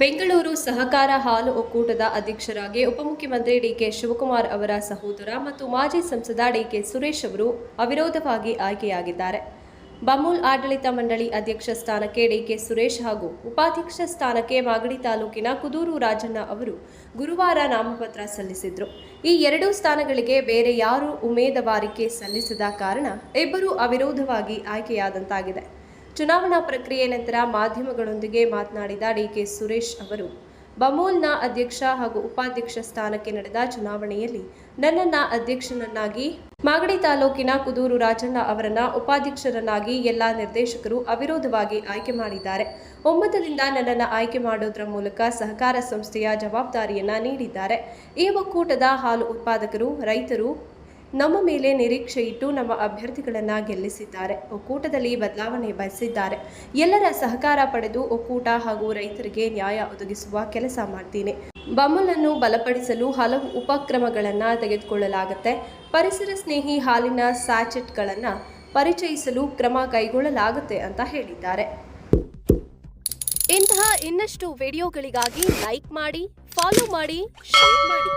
ಬೆಂಗಳೂರು ಸಹಕಾರ ಹಾಲು ಒಕ್ಕೂಟದ ಅಧ್ಯಕ್ಷರಾಗಿ ಉಪಮುಖ್ಯಮಂತ್ರಿ ಡಿಕೆ ಶಿವಕುಮಾರ್ ಅವರ ಸಹೋದರ ಮತ್ತು ಮಾಜಿ ಸಂಸದ ಡಿಕೆ ಸುರೇಶ್ ಅವರು ಅವಿರೋಧವಾಗಿ ಆಯ್ಕೆಯಾಗಿದ್ದಾರೆ. ಬಮೂಲ್ ಆಡಳಿತ ಮಂಡಳಿ ಅಧ್ಯಕ್ಷ ಸ್ಥಾನಕ್ಕೆ ಡಿಕೆ ಸುರೇಶ್ ಹಾಗೂ ಉಪಾಧ್ಯಕ್ಷ ಸ್ಥಾನಕ್ಕೆ ಮಾಗಡಿ ತಾಲೂಕಿನ ಕುದೂರು ರಾಜಣ್ಣ ಅವರು ಗುರುವಾರ ನಾಮಪತ್ರ ಸಲ್ಲಿಸಿದ್ರು. ಈ ಎರಡೂ ಸ್ಥಾನಗಳಿಗೆ ಬೇರೆ ಯಾರೂ ಉಮೇದವಾರಿಕೆ ಸಲ್ಲಿಸದ ಕಾರಣ ಇಬ್ಬರು ಅವಿರೋಧವಾಗಿ ಆಯ್ಕೆಯಾದಂತಾಗಿದೆ. ಚುನಾವಣಾ ಪ್ರಕ್ರಿಯೆ ನಂತರ ಮಾಧ್ಯಮಗಳೊಂದಿಗೆ ಮಾತನಾಡಿದ ಡಿಕೆ ಸುರೇಶ್ ಅವರು, ಬಮೂಲ್ನ ಅಧ್ಯಕ್ಷ ಹಾಗೂ ಉಪಾಧ್ಯಕ್ಷ ಸ್ಥಾನಕ್ಕೆ ನಡೆದ ಚುನಾವಣೆಯಲ್ಲಿ ನನ್ನನ್ನ ಅಧ್ಯಕ್ಷನನ್ನಾಗಿ, ಮಾಗಡಿ ತಾಲೂಕಿನ ಕುದೂರು ರಾಜಣ್ಣ ಅವರನ್ನ ಉಪಾಧ್ಯಕ್ಷರನ್ನಾಗಿ ಎಲ್ಲಾ ನಿರ್ದೇಶಕರು ಅವಿರೋಧವಾಗಿ ಆಯ್ಕೆ ಮಾಡಿದ್ದಾರೆ. ಒಮ್ಮತದಿಂದ ನನ್ನನ್ನು ಆಯ್ಕೆ ಮಾಡೋದ್ರ ಮೂಲಕ ಸಹಕಾರ ಸಂಸ್ಥೆಯ ಜವಾಬ್ದಾರಿಯನ್ನ ನೀಡಿದ್ದಾರೆ. ಈ ಒಕ್ಕೂಟದ ಹಾಲು ಉತ್ಪಾದಕರು, ರೈತರು ನಮ್ಮ ಮೇಲೆ ನಿರೀಕ್ಷೆ ಇಟ್ಟು ನಮ್ಮ ಅಭ್ಯರ್ಥಿಗಳನ್ನು ಗೆಲ್ಲಿಸಿದ್ದಾರೆ. ಒಕ್ಕೂಟದಲ್ಲಿ ಬದಲಾವಣೆ ಬಯಸಿದ್ದಾರೆ. ಎಲ್ಲರ ಸಹಕಾರ ಪಡೆದು ಒಕ್ಕೂಟ ಹಾಗೂ ರೈತರಿಗೆ ನ್ಯಾಯ ಒದಗಿಸುವ ಕೆಲಸ ಮಾಡ್ತೀನಿ. ಬಮಲನ್ನು ಬಲಪಡಿಸಲು ಹಲವು ಉಪಕ್ರಮಗಳನ್ನು ತೆಗೆದುಕೊಳ್ಳಲಾಗುತ್ತೆ. ಪರಿಸರ ಸ್ನೇಹಿ ಹಾಲಿನ ಸ್ಯಾಚೆಟ್ಗಳನ್ನು ಪರಿಚಯಿಸಲು ಕ್ರಮ ಕೈಗೊಳ್ಳಲಾಗುತ್ತೆ ಅಂತ ಹೇಳಿದ್ದಾರೆ. ಇಂತಹ ಇನ್ನಷ್ಟು ವಿಡಿಯೋಗಳಿಗಾಗಿ ಲೈಕ್ ಮಾಡಿ, ಫಾಲೋ ಮಾಡಿ, ಶೇರ್ ಮಾಡಿ.